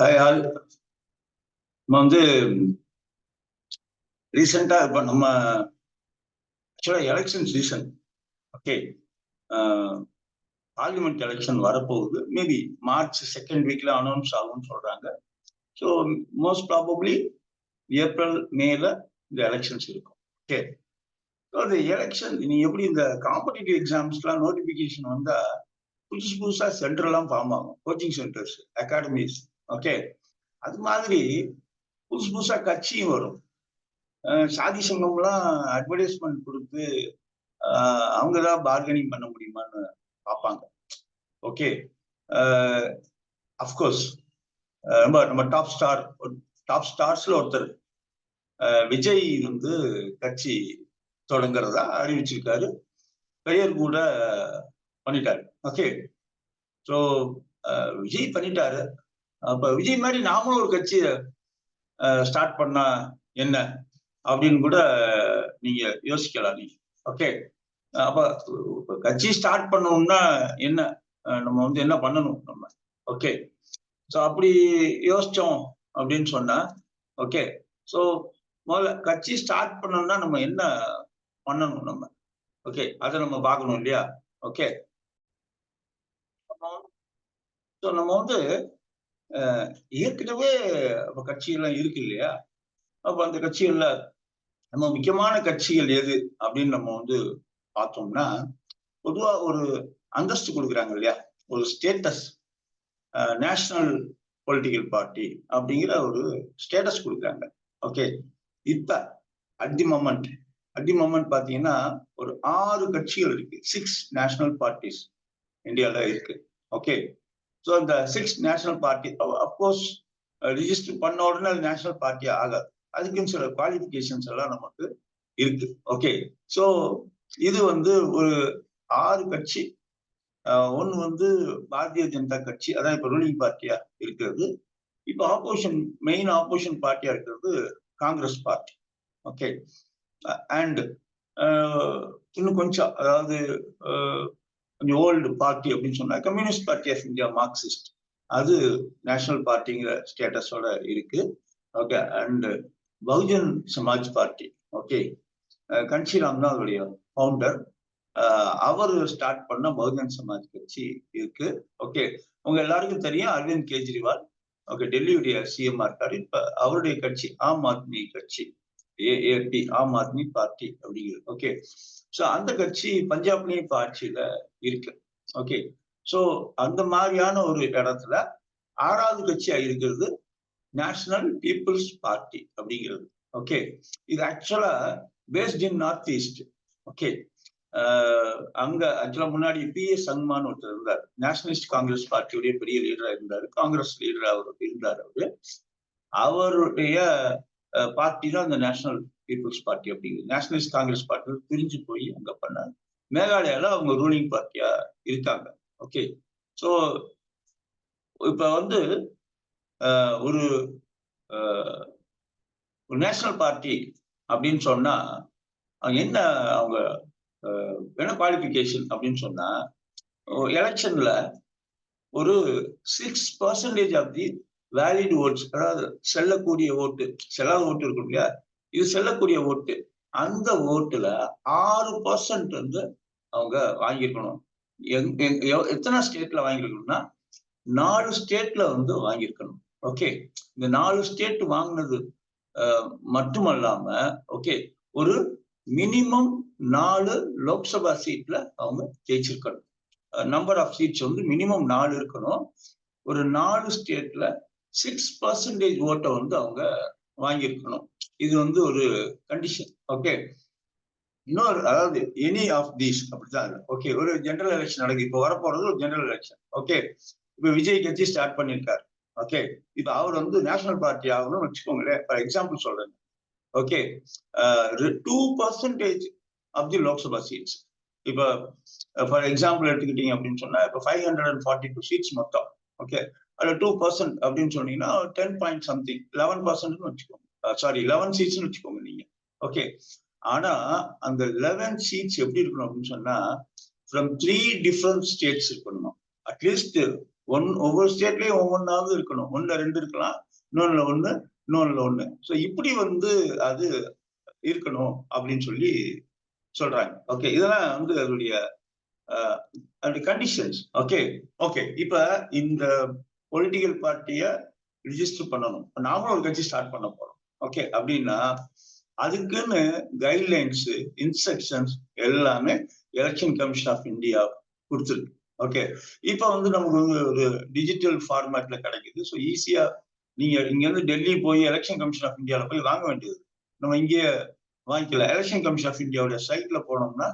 All நம்ம வந்து ரீசெண்டாக இப்போ நம்ம actually election season okay parliament election வரப்போகுது. மேபி மார்ச் செகண்ட் வீக்ல அனௌன்ஸ் ஆகும்னு சொல்றாங்க. ஸோ மோஸ்ட் ப்ராபப்ளி ஏப்ரல் மேல இந்த எலெக்ஷன்ஸ் இருக்கும். ஓகே ஸோ அந்த எலெக்ஷன் நீ எப்படி இந்த காம்படிட்டிவ் எக்ஸாம்ஸ்லாம் நோட்டிஃபிகேஷன் வந்தால் புதுசு புதுசா சென்டர்லாம் ஃபார்ம் ஆகும். கோச்சிங் சென்டர்ஸ் அகாடமிஸ் ஓகே அது மாதிரி புதுசு புதுசா கட்சியும் வரும். சாதி சங்கம்லாம் அட்வர்டைஸ்மெண்ட் கொடுத்து அவங்க தான் பார்கனிங் பண்ண முடியுமான்னு பார்ப்பாங்க. ஓகே அஃப்கோர்ஸ் ரொம்ப நம்ம டாப் ஸ்டார் டாப் ஸ்டார்ஸ்ல ஒருத்தர். விஜய் வந்து கட்சி தொடங்குறதா அறிவிச்சிருக்காரு. பெயர் கூட பண்ணிட்டாரு. ஓகே ஸோ விஜய் பண்ணிட்டாரு. அப்ப விஜய் மாதிரி நாமளும் ஒரு கட்சியை ஸ்டார்ட் பண்ணா என்ன? அப்படின்னு கூட நீங்க யோசிக்கலாம் நீங்க. ஓகே அப்ப கட்சி ஸ்டார்ட் பண்ணணும்னா என்ன? நம்ம வந்து என்ன பண்ணணும் நம்ம? ஓகே ஸோ அப்படி யோசிச்சோம் அப்படின்னு சொன்னா ஓகே ஸோ முதல்ல கட்சி ஸ்டார்ட் பண்ணணும்னா நம்ம என்ன பண்ணணும் நம்ம? ஓகே அதை நம்ம பார்க்கணும் இல்லையா? ஓகே ஸோ நம்ம வந்து ஏற்கனவே கட்சிகள்லாம் இருக்கு இல்லையா? அப்ப அந்த கட்சிகள்ல நம்ம முக்கியமான கட்சிகள் எது அப்படின்னு நம்ம வந்து பார்த்தோம்னா பொதுவா ஒரு அந்தஸ்து கொடுக்குறாங்க இல்லையா? ஒரு ஸ்டேட்டஸ் நேஷனல் பொலிட்டிக்கல் பார்ட்டி அப்படிங்கிற ஒரு ஸ்டேட்டஸ் கொடுக்குறாங்க. ஓகே இப்ப at the moment at the moment பாத்தீங்கன்னா ஒரு ஆறு கட்சிகள் இருக்கு. சிக்ஸ் நேஷனல் பார்ட்டிஸ் இந்தியால இருக்கு. ஓகே ஸோ இந்த six national party of course register பண்ண உடனே அது நேஷனல் பார்ட்டி ஆகாது. அதுக்குன்னு சில குவாலிஃபிகேஷன்ஸ் எல்லாம் நமக்கு இருக்கு. ஓகே ஸோ இது வந்து ஒரு ஆறு கட்சி. ஒன்று வந்து பாரதிய ஜனதா கட்சி. அதான் இப்போ ரூலிங் பார்ட்டியா இருக்கிறது. இப்போ ஆப்போசிஷன் மெயின் ஆப்போசிஷன் பார்ட்டியா இருக்கிறது காங்கிரஸ் பார்ட்டி ஓகே அண்ட் இன்னும் கொஞ்சம் அதாவது கொஞ்சம் ஓல்டு பார்ட்டி அப்படின்னு சொன்னா communist party of India Marxist அது நேஷனல் பார்ட்டிங்கிற ஸ்டேட்டஸோட இருக்கு. Okay and Bahujan Samaj party okay Kanshiram தான் அதோடைய ஃபவுண்டர் அவர் ஸ்டார்ட் பண்ண பகுஜன் சமாஜ் கட்சி இருக்கு. ஓகே உங்க எல்லாருக்கும் தெரியும் அரவிந்த் கெஜ்ரிவால் ஓகே டெல்லியுடைய சிஎம்ஆர் இருக்காரு. இப்ப அவருடைய கட்சி ஆம் ஆத்மி கட்சி. ஏஏபி ஆம் ஆத்மி பார்ட்டி அப்படிங்கிறது. ஓகே ஸோ அந்த கட்சி பஞ்சாப்லயும் இப்போ ஆட்சியில இருக்கு. ஓகே ஸோ அந்த மாதிரியான ஒரு இடத்துல ஆறாவது கட்சியா இருக்கிறது நேஷனல் பீப்புள்ஸ் பார்ட்டி அப்படிங்கிறது. ஓகே இது actually based in north east okay அங்க ஆக்சுவலா முன்னாடி பி எஸ் சங்மான் ஒருத்தர் இருந்தார். நேஷனலிஸ்ட் காங்கிரஸ் பார்ட்டியுடைய பெரிய லீடரா இருந்தாரு. காங்கிரஸ் லீடரா அவர் இருந்தார் அவரு. அவருடைய பார்ட்டி தான் அந்த நேஷனல் பீப்புள்ஸ் பார்ட்டி அப்படிங்கிறது நேஷனலிஸ்ட் காங்கிரஸ் பார்ட்டி பிரிஞ்சு போய் அங்கே பண்ணாங்க. மேகாலயாவில் அவங்க ரூலிங் பார்ட்டியா இருக்காங்க. ஓகே ஸோ இப்போ வந்து ஒரு ஒரு நேஷனல் பார்ட்டி அப்படின்னு சொன்னா என்ன அவங்க என்ன குவாலிஃபிகேஷன் அப்படின்னு சொன்னா எலெக்ஷன்ல ஒரு six percentage of the valid votes அதாவது செல்லக்கூடிய ஓட்டு செல்லாத ஓட்டு இருக்கும் இல்லையா? இது செல்லக்கூடிய ஓட்டு அந்த ஓட்டுல ஆறு பர்சன்ட் வந்து அவங்க வாங்கியிருக்கணும். எத்தனை ஸ்டேட்ல வாங்கியிருக்கணும்னா நாலு ஸ்டேட்ல வந்து வாங்கியிருக்கணும். ஓகே இந்த நாலு ஸ்டேட் வாங்கினது மட்டுமல்லாம ஓகே ஒரு மினிமம் நாலு லோக்சபா சீட்ல அவங்க ஜெயிச்சிருக்கணும். நம்பர் ஆஃப் சீட்ஸ் வந்து மினிமம் நாலு இருக்கணும். ஒரு நாலு ஸ்டேட்ல சிக்ஸ் பர்சன்டேஜ் ஓட்டை வந்து அவங்க வாங்கியிருக்கணும். இது வந்து ஒரு கண்டிஷன் ஓகே இன்னொரு அதாவது எனி ஆஃப் தீஸ் அப்படிதான் ஓகே ஒரு ஜெனரல் எலெக்ஷன் நடக்குது. இப்போ வரப்போறது ஒரு ஜெனரல் எலெக்ஷன் ஓகே இப்போ விஜய் கட்சி ஸ்டார்ட் பண்ணியிருக்காரு ஓகே இப்போ அவர் வந்து நேஷனல் பார்ட்டி ஆகணும்னு வச்சுக்கோங்களேன். ஃபார் எக்ஸாம்பிள் சொல்றேன். Okay two percentage of the Lok Sabha seats இப்போ ஃபார் எக்ஸாம்பிள் எடுத்துக்கிட்டீங்க அப்படின்னு சொன்னா இப்போ five hundred and forty two seats மொத்தம் ஓகே அதில் டூ பர்சன்ட் அப்படின்னு சொன்னீங்கன்னா டென் பாயிண்ட் சம்திங் லெவன் பர்சன்ட்னு வச்சுக்கோங்க. சாரி லெவன் சீட்ஸ்னு வச்சுக்கோங்க நீங்க. ஓகே ஆனா அந்த லெவன் சீட்ஸ் எப்படி இருக்கணும் அப்படின்னு சொன்னா ஃப்ரம் த்ரீ டிஃப்ரெண்ட் ஸ்டேட்ஸ் இருக்கணும். அட்லீஸ்ட் ஒன் ஒவ்வொரு ஸ்டேட்லயும் ஒவ்வொன்றாவது இருக்கணும். ஒண்ணுல ரெண்டு இருக்கலாம் இன்னொன்னுல ஒண்ணு இன்னொன்னுல ஒண்ணு. ஸோ இப்படி வந்து அது இருக்கணும் அப்படின்னு சொல்லி சொல்றாங்க. ஓகே இதெல்லாம் வந்து அதனுடைய அதோடைய கண்டிஷன்ஸ் ஓகே ஓகே இப்ப இந்த பொலிட்டிக்கல் பார்ட்டியை ரிஜிஸ்டர் பண்ணணும். நாமளும் ஒரு கட்சி ஸ்டார்ட் பண்ண போறோம். ஓகே அப்படின்னா அதுக்குன்னு கைட்லைன்ஸ் இன்ஸ்ட்ரக்ஷன்ஸ் எல்லாமே எலெக்ஷன் கமிஷன் ஆஃப் இந்தியா கொடுத்துருக்கு. ஓகே இப்போ வந்து நமக்கு வந்து ஒரு டிஜிட்டல் ஃபார்மேட்ல கிடைக்குது. ஸோ ஈஸியா நீங்க இங்க இருந்து டெல்லி போய் எலெக்ஷன் கமிஷன் ஆஃப் இந்தியாவில போய் வாங்க வேண்டியது. நம்ம இங்கே வாங்கிக்கலாம். எலெக்ஷன் கமிஷன் ஆஃப் இந்தியாவுடைய சைட்ல போனோம்னா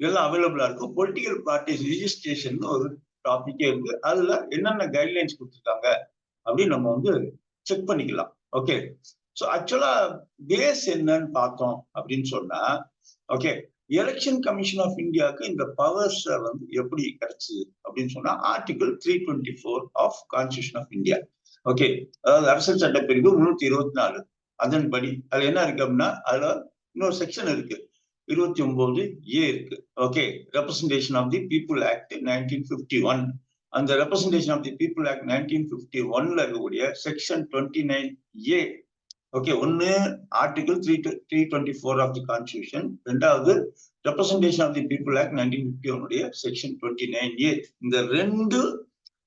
எல்லாம் அவைலபிளா இருக்கும். பொலிட்டிக்கல் பார்ட்டிஸ் ரிஜிஸ்ட்ரேஷன் ஒரு டாபிக்கே இருக்கு அதுல என்னென்ன கைட்லைன்ஸ் கொடுத்துருக்காங்க அப்படின்னு நம்ம வந்து செக் பண்ணிக்கலாம். ஓகே ஸோ ஆக்சுவலா பேஸ் என்னன்னு பார்த்தோம் அப்படின்னு சொன்னா ஓகே எலெக்ஷன் கமிஷன் ஆஃப் இந்தியாவுக்கு இந்த பவர்ஸ் வந்து எப்படி கிடைச்சது அப்படின்னு சொன்னா article three twenty four of constitution of India okay அதாவது அரசியல் சட்டப்பிரிவு முன்னூத்தி இருபத்தி நாலு. அதன்படி அதுல என்ன இருக்கு அப்படின்னா அதுல இன்னொரு செக்ஷன் இருக்கு. இருபத்தி ஒன்பது ஏ இருக்கு. Okay representation of the people act nineteen fifty one அந்த representation of the people act nineteen fifty ஒன்ல இருக்கக்கூடிய section twenty nine A okay ஒன்னு article three three twenty four of the constitution ரெண்டாவது representation of the people act nineteen fifty ஒன்னுடைய section twenty nine A இந்த ரெண்டு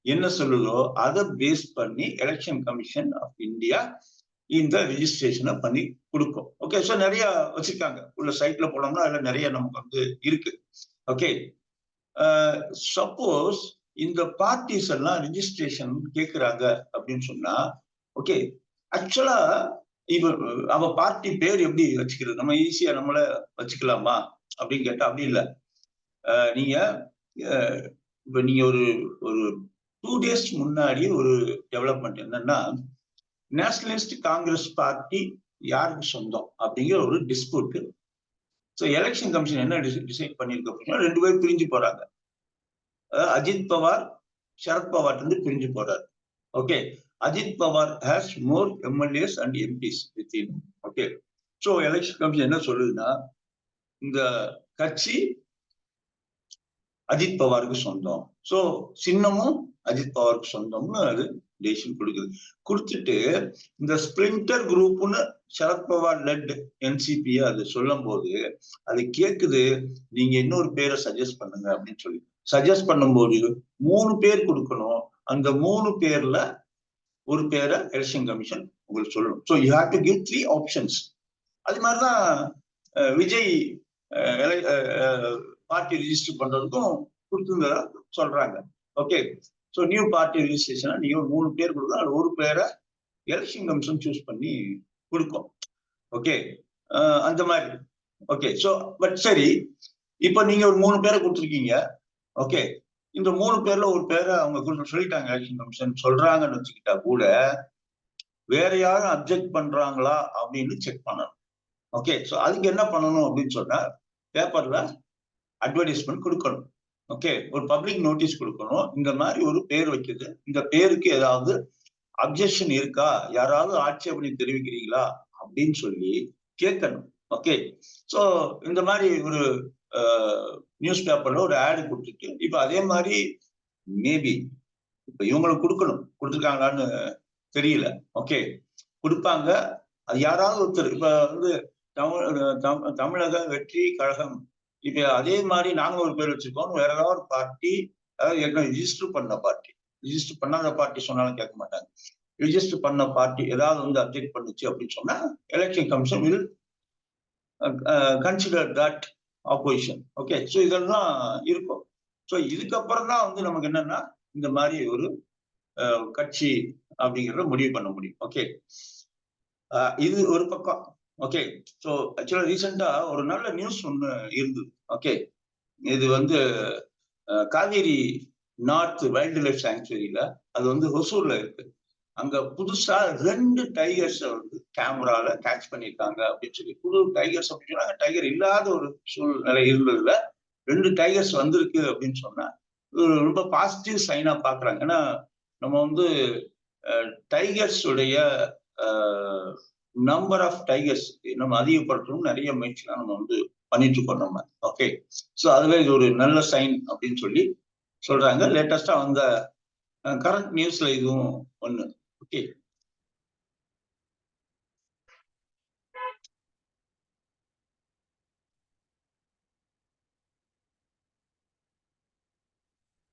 என்ன சொல்லுதோ அதை base பண்ணி எலெக்ஷன் கமிஷன் ஆஃப் இந்தியா இந்த ரிஜிஸ்ட்ரேஷனை பண்ணி கொடுக்கும். ஓகே ஸோ நிறைய வச்சிருக்காங்க. உள்ள சைட்ல போனோம்னா அதுல நிறைய நமக்கு வந்து இருக்கு. ஓகே சப்போஸ் இந்த பார்ட்டிஸ் எல்லாம் ரிஜிஸ்ட்ரேஷன் கேட்குறாங்க அப்படின்னு சொன்னா ஓகே ஆக்சுவலா இவ அவ பார்ட்டி பேர் எப்படி வச்சுக்கிறது? நம்ம ஈஸியா நம்மள வச்சுக்கலாமா? அப்படின்னு கேட்டா அப்படி இல்லை. நீங்க இப்ப நீங்க ஒரு ஒரு டூ டேஸ் முன்னாடி ஒரு டெவலப்மெண்ட் என்னன்னா நேஷனலிஸ்ட் காங்கிரஸ் பார்ட்டி யாருக்கு சொந்தம்? அப்படிங்கிற ஒரு டிஸ்பியூட் ஸோ எலெக்ஷன் கமிஷன் என்ன டிசைட் பண்ணியிருக்கு அப்படின்னா ரெண்டு பேரும் பிரிஞ்சு போறாங்க. அஜித் பவார் சரத் பவார் வந்து பிரிஞ்சு போறாரு. Okay Ajit Pawar has more MLAs and MPs within okay so election commission என்ன சொல்லுதுன்னா இந்த கட்சி அஜித் பவாருக்கு சொந்தம். ஸோ சின்னமும் அஜித் பவாருக்கு சொந்தம்னு அது டெசிஷன் கொடுக்குது. கொடுத்துட்டு இந்த ஸ்பிரிண்டர் குரூப்னு சரத்பவார் லெட் என்சிபி அது சொல்லும் போது அது கேக்குது நீங்க இன்னொரு பேரை சஜஸ்ட் பண்ணுங்க அப்படின்னு சொல்லி. சஜஸ்ட் பண்ணும்போது மூணு பேர் கொடுக்கணும். அந்த மூணு பேர்ல ஒரு பேரை எலெக்ஷன் கமிஷன் உங்களுக்கு சொல்லணும். So you have to give three options அது மாதிரிதான் விஜய் பார்ட்டி ரிஜிஸ்டர் பண்றதுக்கும் கொடுத்துங்க சொல்றாங்க. ஓகே ஸோ நியூ பார்ட்டி ரிஜிஸ்ட்ரேஷனா நீங்க ஒரு மூணு பேர் கொடுக்கலாம் அது ஒரு பேரை எலெக்ஷன் கமிஷன் சூஸ் பண்ணி கொடுக்கும். ஓகே அந்த மாதிரி. ஓகே ஸோ பட் சரி. இப்போ நீங்க ஒரு மூணு பேரை கொடுத்துருக்கீங்க. ஓகே இந்த மூணு பேர்ல ஒரு பேரை அவங்க சொல்லிட்டாங்க எலெக்ஷன் கமிஷன் சொல்றாங்கன்னு வச்சுக்கிட்டா கூட வேற யாரும் அப்ஜெக்ட் பண்றாங்களா அப்படின்னு செக் பண்ணணும். ஓகே ஸோ அதுக்கு என்ன பண்ணணும் அப்படின்னு சொன்னா பேப்பர்ல அட்வர்டைஸ்மெண்ட் கொடுக்கணும். ஓகே ஒரு பப்ளிக் நோட்டீஸ் கொடுக்கணும். இந்த மாதிரி ஒரு பேர் வைக்குது. இந்த பேருக்கு ஏதாவது அப்ஜெக்ஷன் இருக்கா? யாராவது ஆட்சேபனை தெரிவிக்கிறீங்களா? அப்படின்னு சொல்லி கேட்கணும். ஓகே ஸோ இந்த மாதிரி ஒரு நியூஸ் பேப்பர்ல ஒரு ஆடு கொடுத்துட்டு இப்போ அதே மாதிரி மேபி இப்போ இவங்களுக்கு கொடுக்கணும். கொடுத்துருக்காங்களான்னு தெரியல. ஓகே கொடுப்பாங்க. அது யாராவது ஒருத்தர் இப்போ வந்து தமிழ் தமிழக வெற்றி கழகம் இது அதே மாதிரி நாங்களும் ஒரு பேர் வச்சிருக்கோம். வேற ஏதாவது ஒரு பார்ட்டி அதாவது என்ன ரிஜிஸ்டர் பண்ண பார்ட்டி ரிஜிஸ்டர் பண்ணாத பார்ட்டி சொன்னாலும் கேட்க மாட்டாங்க. ரிஜிஸ்டர் பண்ண பார்ட்டி ஏதாவது வந்து அப்டேட் பண்ணுச்சு அப்படின்னு சொன்னா election commission will consider that opposition okay so இதெல்லாம் இருக்கும். ஸோ இதுக்கப்புறம் தான் வந்து நமக்கு என்னன்னா இந்த மாதிரி ஒரு கட்சி அப்படிங்கிறத முடிவு பண்ண முடியும். ஓகே இது ஒரு பக்கம். ஓகே ஸோ ஆக்சுவலாக ரீசெண்டாக ஒரு நல்ல நியூஸ் ஒன்று இருந்தது. ஓகே இது வந்து காவேரி நார்த் வைல்டு லைஃப் சாங்சுவரியில அது வந்து ஹொசூரில் இருக்கு. அங்கே புதுசாக ரெண்டு டைகர்ஸை வந்து கேமராவில் கேட்ச் பண்ணியிருக்காங்க அப்படின்னு சொல்லி. புது டைகர்ஸ் அப்படின்னு சொன்னாங்க. டைகர் இல்லாத ஒரு சூழ்நிலை இருந்ததுல ரெண்டு டைகர்ஸ் வந்திருக்கு அப்படின்னு சொன்னா ரொம்ப பாசிட்டிவ் சைனாக பார்க்குறாங்க ஏன்னா நம்ம வந்து டைகர்ஸுடைய நம்பர் ஆஃப் டைகர்ஸ் நம்ம அதிகப்படுத்தணும் நிறைய முயற்சிலாம் நம்ம வந்து பண்ணிட்டு இருக்கோம் நம்ம. ஓகே ஸோ அதுவே இது ஒரு நல்ல சைன் அப்படின்னு சொல்லி சொல்றாங்க. லேட்டஸ்டா வந்த கரண்ட் நியூஸ்ல இதுவும் ஒன்று ஓகே